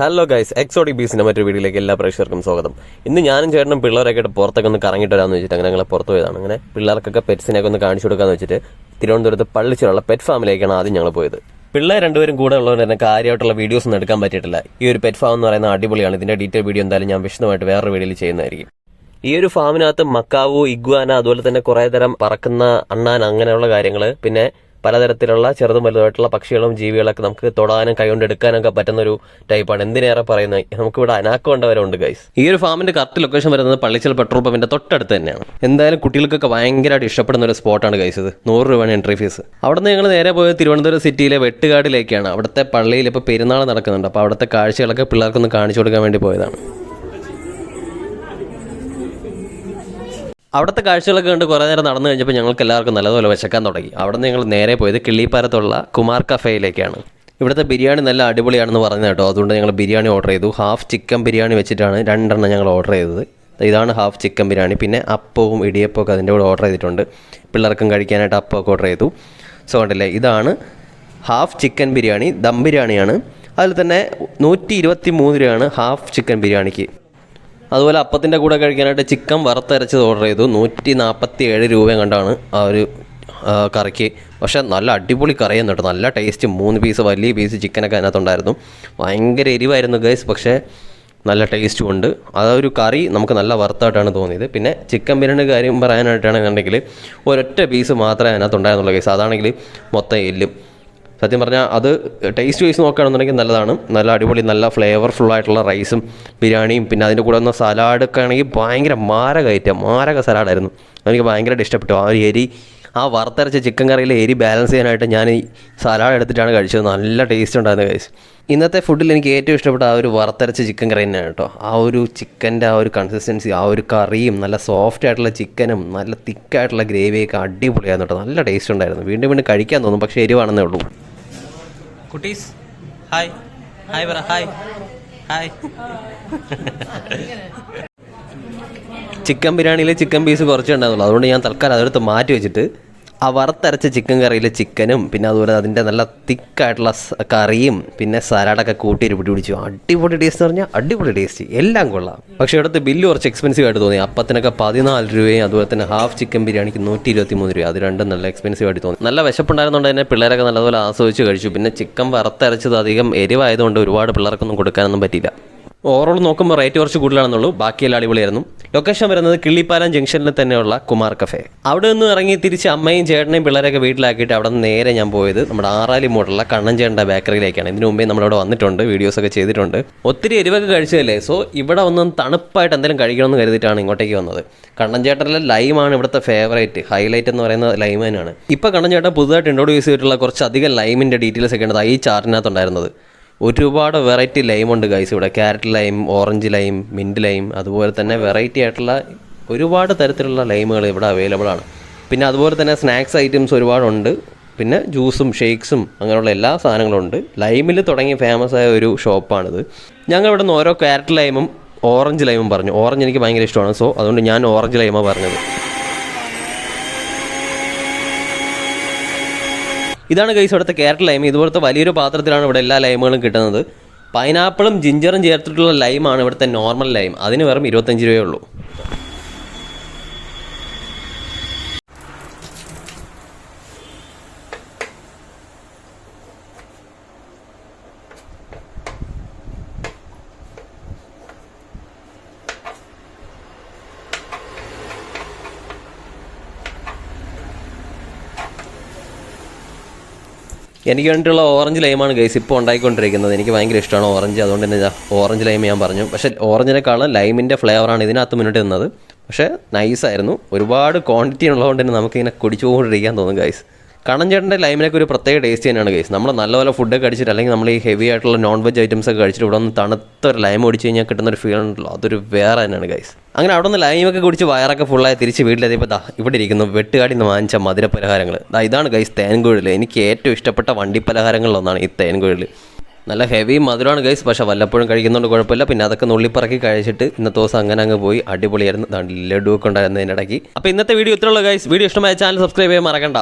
Hello guys എക്സോഡി ബി cinema മറ്റൊരു വീഡിയോയിലേക്ക് എല്ലാ പ്രേക്ഷകർക്കും സ്വാഗതം. ഇന്ന് ഞാനും ചേട്ടനും പിള്ളേരൊക്കെ ആയിട്ട് പുറത്തൊക്കെ ഒന്ന് കറങ്ങിയിട്ട് വരാമെന്ന് വെച്ചിട്ട് അങ്ങനെ ഞങ്ങൾ പുറത്ത് പോയതാണ്. അങ്ങനെ പിള്ളേർക്കൊക്കെ പെറ്റ്സിനെയൊക്കെ ഒന്ന് കാണിച്ചു കൊടുക്കാന്ന് വെച്ചിട്ട് തിരുവനന്തപുരത്ത് പള്ളിച്ചിലുള്ള പെറ്റ് ഫാമിലേക്കാണ് ആദ്യം ഞങ്ങൾ പോയത്. പിള്ളേർ രണ്ടുപേരും കൂടെ ഉള്ളതുകൊണ്ട് തന്നെ കാര്യമായിട്ടുള്ള വീഡിയോസ് ഒന്നും എടുക്കാൻ പറ്റിയിട്ടില്ല. ഈ ഒരു പെറ്റ് ഫാം എന്ന് പറയുന്ന അടിപൊളിയാണ്. ഇതിന്റെ ഡീറ്റെയിൽ വീഡിയോ എന്തായാലും ഞാൻ വിശദമായിട്ട് വേറൊരു വീഡിയോയിൽ ചെയ്യുന്നതായിരിക്കും. ഈ ഒരു ഫാമിനകത്ത് മക്കാവു ഇഗ്വാന അതുപോലെ തന്നെ കുറെ തരം പറക്കുന്ന അണ്ണാൻ അങ്ങനെയുള്ള കാര്യങ്ങൾ പിന്നെ പലതരത്തിലുള്ള ചെറുതും വലുതായിട്ടുള്ള പക്ഷികളും ജീവികളൊക്കെ നമുക്ക് തൊടാനും കൈകൊണ്ട് എടുക്കാനൊക്കെ പറ്റുന്ന ഒരു ടൈപ്പാണ്. എന്തിനേറെ പറയുന്നത്? നമുക്കിവിടെ അനാക്കോണ്ട വരെ ഉണ്ട് ഗൈസ് ഈ ഒരു ഫാമിന്റെ കറക്റ്റ് ലൊക്കേഷൻ വരുന്നത് പള്ളിച്ചൽ പെട്രോൾ പമ്പിന്റെ തൊട്ടടുത്ത് തന്നെയാണ്. എന്തായാലും കുട്ടികൾക്കൊക്കെ ഭയങ്കരമായിട്ട് ഇഷ്ടപ്പെടുന്ന ഒരു സ്പോട്ടാണ് ഗൈസ് ഇത് നൂറ് രൂപയാണ് എൻട്രി ഫീസ് അവിടെ നിന്ന് ഞങ്ങൾ നേരെ പോയത് തിരുവനന്തപുരം സിറ്റിയിലെ വെട്ടുകാടിലേക്കാണ്. അവിടുത്തെ പള്ളിയിൽ ഇപ്പോൾ പെരുന്നാൾ നടക്കുന്നുണ്ട്. അപ്പോൾ അവിടുത്തെ കാഴ്ചകളൊക്കെ പിള്ളേർക്കൊന്ന് കാണിച്ചു കൊടുക്കാൻ വേണ്ടി പോയതാണ്. അവിടുത്തെ കാഴ്ചകളൊക്കെ കണ്ട് കുറേ നേരം നടന്നു കഴിഞ്ഞപ്പോൾ ഞങ്ങൾക്ക് എല്ലാവർക്കും നല്ലതുപോലെ വിശക്കാൻ തുടങ്ങി. അവിടെ നിന്ന് ഞങ്ങൾ നേരെ പോയത് കിള്ളിപ്പാരത്തുള്ള കുമാർ കഫേയിലേക്കാണ്. ഇവിടുത്തെ ബിരിയാണി നല്ല അടിപൊളിയാണെന്ന് പറഞ്ഞു കേട്ടോ. അതുകൊണ്ട് ഞങ്ങൾ ബിരിയാണി ഓർഡർ ചെയ്തു. ഹാഫ് ചിക്കൻ ബിരിയാണി വെച്ചിട്ടാണ് രണ്ടെണ്ണം ഞങ്ങൾ ഓർഡർ ചെയ്തത്. ഇതാണ് ഹാഫ് ചിക്കൻ ബിരിയാണി. പിന്നെ അപ്പവും ഇടിയപ്പവും ഒക്കെ അതിന്റെ കൂടെ ഓർഡർ ചെയ്തിട്ടുണ്ട്. പിള്ളേർക്കും കഴിക്കാനായിട്ട് അപ്പമൊക്കെ ഓർഡർ ചെയ്തു. സോ കണ്ടില്ലേ ഇതാണ് ഹാഫ് ചിക്കൻ ബിരിയാണി. ദം ബിരിയാണിയാണ്. അതിൽ തന്നെ നൂറ്റി ഇരുപത്തി മൂന്ന് രൂപയാണ് ഹാഫ് ചിക്കൻ ബിരിയാണിക്ക്. അതുപോലെ അപ്പത്തിന്റെ കൂടെ കഴിക്കാനായിട്ട് ചിക്കൻ വറുത്തരച്ചത് ഓർഡർ ചെയ്തു. നൂറ്റി നാൽപ്പത്തി ഏഴ് രൂപയും കണ്ടാണ് ആ ഒരു കറിക്ക്. പക്ഷേ നല്ല അടിപൊളി കറിയെന്ന് കേട്ടോ. നല്ല ടേസ്റ്റ് മൂന്ന് പീസ് വലിയ പീസ് ചിക്കനൊക്കെ അതിനകത്തുണ്ടായിരുന്നു. ഭയങ്കര എരിവായിരുന്നു ഗൈസ് പക്ഷേ നല്ല ടേസ്റ്റും ഉണ്ട്. ഒരു കറി നമുക്ക് നല്ല വറുത്തായിട്ടാണ് തോന്നിയത്. പിന്നെ ചിക്കൻ ബിരിയാണി കാര്യം പറയാനായിട്ടാണെന്നുണ്ടെങ്കിൽ ഒരൊറ്റ പീസ് മാത്രമേ അതിനകത്തുണ്ടായിരുന്നുള്ളൂ ഗൈസ് അതാണെങ്കിൽ മൊത്തം എല്ലും. സത്യം പറഞ്ഞാൽ അത് ടേസ്റ്റ് വൈസ് നോക്കുകയാണെന്നുണ്ടെങ്കിൽ നല്ലതാണ്. നല്ല അടിപൊളി നല്ല ഫ്ലേവർഫുൾ ആയിട്ടുള്ള റൈസും ബിരിയാണിയും പിന്നെ അതിന്റെ കൂടെ വന്ന സലാഡ് ഒക്കെ ആണെങ്കിൽ ഭയങ്കര മാരക ഐറ്റം മാരക സലാഡായിരുന്നു എനിക്ക് ഭയങ്കരമായിട്ട് ഇഷ്ടപ്പെട്ടു. ആ ഒരു എരി ആ വറുത്തരച്ച ചിക്കൻ കറിയിലെ എരി ബാലൻസ് ചെയ്യാനായിട്ട് ഞാൻ ഈ സലാഡ് എടുത്തിട്ടാണ് കഴിച്ചത്. നല്ല ടേസ്റ്റ് ഉണ്ടായിരുന്നു കഴിച്ചു ഇന്നത്തെ ഫുഡിൽ എനിക്ക് ഏറ്റവും ഇഷ്ടപ്പെട്ട ആ ഒരു വറുത്തരച്ച ചിക്കൻ കറി തന്നെയാണ് കേട്ടോ. ആ ഒരു ചിക്കന്റെ ആ ഒരു കൺസിസ്റ്റൻസി ആ ഒരു കറിയും നല്ല സോഫ്റ്റ് ആയിട്ടുള്ള ചിക്കനും നല്ല തിക്കായിട്ടുള്ള ഗ്രേവിയൊക്കെ അടിപൊളിയായിരുന്നു കേട്ടോ. നല്ല ടേസ്റ്റ് ഉണ്ടായിരുന്നു. വീണ്ടും വീണ്ടും കഴിക്കാൻ തോന്നും പക്ഷേ എരിവാണെന്നേ ഉള്ളൂ. കുട്ടീസ് ഹായ്. ഹായ് പറ ഹായ്. ഹായ്. ചിക്കൻ ബിരിയാണിയിൽ ചിക്കൻ പീസ് കുറച്ചേ ഉണ്ടായിരുന്നുള്ളൂ അതുകൊണ്ട് ഞാൻ തൽക്കാലം അതെടുത്ത് മാറ്റി വെച്ചിട്ട് ആ വറുത്തരച്ച ചിക്കൻ കറിയിൽ ചിക്കനും പിന്നെ അതുപോലെ അതിന്റെ നല്ല തിക്കായിട്ടുള്ള കറിയും പിന്നെ സലാഡൊക്കെ കൂട്ടി ഒരു പിടി പിടിച്ചു. അടിപൊളി ടേസ്റ്റ് പറഞ്ഞാൽ അടിപൊളി ടേസ്റ്റ് എല്ലാം കൊള്ളാം. പക്ഷേ ഇവിടുത്തെ ബില്ല് കുറച്ച് എക്സ്പെൻസീവ് ആയിട്ട് തോന്നി. അപ്പത്തിനൊക്കെ പതിനാല് രൂപയും അതുപോലെ തന്നെ ഹാഫ് ചിക്കൻ ബിരിയാണിക്ക് നൂറ്റി ഇരുപത്തി മൂന്ന് രൂപ അത് രണ്ടും നല്ല എക്സ്പെൻസീവ് ആയിട്ട് തോന്നി. നല്ല വിശപ്പുണ്ടായിരുന്നുകൊണ്ട് തന്നെ പിള്ളേരൊക്കെ നല്ലതുപോലെ ആസ്വദിച്ച് കഴിച്ചു. പിന്നെ ചിക്കൻ വറുത്തരച്ചത് അധികം എരിവായതുകൊണ്ട് ഒരുപാട് പിള്ളേർക്കൊന്നും കൊടുക്കാനൊന്നും പറ്റിയില്ല. ഓവറോൾ നോക്കുമ്പോൾ റേറ്റ് കുറച്ച് കൂടുതലാണെന്നുള്ളൂ. ബാക്കിയെല്ലാം അടിപൊളിയായിരുന്നു. ലൊക്കേഷൻ വരുന്നത് കിള്ളിപ്പാലം ജംഗ്ഷനിൽ തന്നെയുള്ള കുമാർ കഫേ അവിടെ നിന്ന് ഇറങ്ങി തിരിച്ച് അമ്മയും ചേട്ടനെയും പിള്ളേരൊക്കെ വീട്ടിലാക്കിയിട്ട് അവിടെ നിന്ന് നേരെ ഞാൻ പോയത് നമ്മുടെ ആറാലി മോഡലുള്ള കണ്ണൻചേട്ടന്റെ ബേക്കറിയിലേക്കാണ്. ഇതിനു മുമ്പേ നമ്മളവിടെ വന്നിട്ടുണ്ട് വീഡിയോസൊക്കെ ചെയ്തിട്ടുണ്ട്. ഒത്തിരി എരിവൊക്കെ കഴിച്ചതല്ലേ? സോ ഇവിടെ ഒന്നും തണുപ്പായിട്ട് എന്തെങ്കിലും കഴിക്കണമെന്ന് കരുതിയിട്ടാണ് ഇങ്ങോട്ടേക്ക് വന്നത്. കണ്ണൻ ചേട്ടന്റെ ലൈമാണ് ഇവിടുത്തെ ഫേവറേറ്റ് ഹൈലൈറ്റ് എന്ന് പറയുന്നത് ലൈം ഇപ്പോൾ കണ്ണൻ ചേട്ടൻ പുതുതായിട്ട് ഇൻട്രോഡ്യൂസ് ചെയ്തിട്ടുള്ള കുറച്ച് അധികം ലൈമിന്റെ ഡീറ്റെയിൽസ് ഒക്കെ ഉണ്ട് ഈ ചാർട്ടിനകത്തുണ്ടായിരുന്നത് ഒരുപാട് വെറൈറ്റി ഉണ്ട് ഗൈസ് ഇവിടെ. Carrot lime orange lime mint lime അതുപോലെ തന്നെ വെറൈറ്റി ആയിട്ടുള്ള ഒരുപാട് തരത്തിലുള്ള ലൈമുകൾ ഇവിടെ അവൈലബിൾ ആണ്. പിന്നെ അതുപോലെ തന്നെ സ്നാക്സ് ഐറ്റംസ് ഒരുപാടുണ്ട് പിന്നെ ജ്യൂസും ഷേക്സും അങ്ങനെയുള്ള എല്ലാ സാധനങ്ങളും ഉണ്ട്. ലൈമിൽ തുടങ്ങി ഫേമസ് ആയ ഒരു ഷോപ്പാണിത് ഞങ്ങൾ ഇവിടെ നിന്ന് ഓരോ ക്യാരറ്റ് ലൈമും ഓറഞ്ച് ലൈമും പറഞ്ഞു. ഓറഞ്ച് എനിക്ക് ഭയങ്കര ഇഷ്ടമാണ്. സോ അതുകൊണ്ട് ഞാൻ ഓറഞ്ച് ലൈമാണ് പറഞ്ഞത്. ഇതാണ് കൈസ് ഇവിടുത്തെ ക്യാരറ്റ് ലൈം ഇതുപോലത്തെ വലിയൊരു പാത്രത്തിലാണ് ഇവിടെ എല്ലാ ലൈമുകളും കിട്ടുന്നത്. പൈനാപ്പിളും ജിഞ്ചറും ചേർത്തിട്ടുള്ള ലൈമാണ് ഇവിടുത്തെ നോർമൽ ലൈം അതിന് വെറും ഇരുപത്തഞ്ച് രൂപയേ ഉള്ളൂ. എനിക്ക് വേണ്ടിയിട്ടുള്ള ഓറഞ്ച് ലൈമാണ് ഗൈസ് ഇപ്പോൾ ഉണ്ടായിക്കൊണ്ടിരിക്കുന്നത്. എനിക്ക് ഭയങ്കര ഇഷ്ടമാണ് ഓറഞ്ച് അതുകൊണ്ട് തന്നെ ഓറഞ്ച് ലൈം ഞാൻ പറഞ്ഞു. പക്ഷേ ഓറഞ്ചിനേക്കാളും ലൈമിന്റെ ഫ്ലേവറാണ് ഇതിനകത്ത് മുന്നോട്ട് നിന്നത്. പക്ഷേ നൈസായിരുന്നു ഒരുപാട് ക്വാണ്ടിറ്റി ഉള്ളതുകൊണ്ട് തന്നെ നമുക്കിങ്ങനെ കുടിച്ചുകൊണ്ടിരിക്കാൻ തോന്നും ഗൈസ് കണ്ണൻചേട്ടന്റെ ലൈമിനൊക്കെ ഒരു പ്രത്യേക ടേസ്റ്റ് തന്നെയാണ് ഗൈസ് നമ്മൾ നല്ല നല്ലപോലെ ഫുഡൊക്കെ കഴിച്ചിട്ട് അല്ലെങ്കിൽ നമ്മൾ ഈ ഹെവി ആയിട്ടുള്ള നോൺ വെജ് ഐറ്റംസ് ഒക്കെ കഴിച്ചിട്ട് ഇവിടെ ഒന്ന് തണുത്ത ഒരു ലൈം ഒടിച്ച് കഴിഞ്ഞാൽ കിട്ടുന്ന ഒരു ഫീൽ ഉണ്ടല്ലോ. അതൊരു വേറെ തന്നെയാണ് ഗൈസ് അങ്ങനെ അവിടെ നിന്ന് ലൈമൊക്കെ കുടിച്ച് വയറൊക്കെ ഫുള്ളായി തിരിച്ച് വീട്ടിലെത്തിയപ്പോൾ ദാ ഇവിടെ ഇരിക്കുന്നു വെട്ടുകാടി നിന്ന് വാങ്ങിച്ച മധുര പലഹാരങ്ങൾ ദാ ഇതാണ് ഗൈസ് തേൻകുഴൽ എനിക്ക് ഏറ്റവും ഇഷ്ടപ്പെട്ട വണ്ടി പലഹാരങ്ങളിലൊന്നാണ് ഈ തേൻകുഴൽ നല്ല ഹെവി മധുരമാണ് ഗൈസ് പക്ഷേ വല്ലപ്പോഴും കഴിക്കുന്നതുകൊണ്ട് കുഴപ്പമില്ല. പിന്നെ അതൊക്കെ നുള്ളിപ്പറക്കി കഴിച്ചിട്ട് ഇന്നത്തെ ദിവസം അങ്ങനെ അങ്ങ് പോയി അടിപൊളിയായിരുന്നു. ലഡു ഒക്കെ ഉണ്ടായിരുന്നതിന്റെ ഇടയ്ക്ക് അപ്പോൾ ഇന്നത്തെ വീഡിയോ ഇത്രയുള്ള ഗൈസ് വീഡിയോ ഇഷ്ടമായ ചാനൽ സബ്സ്ക്രൈബ് ചെയ്യാൻ മറക്കണ്ട.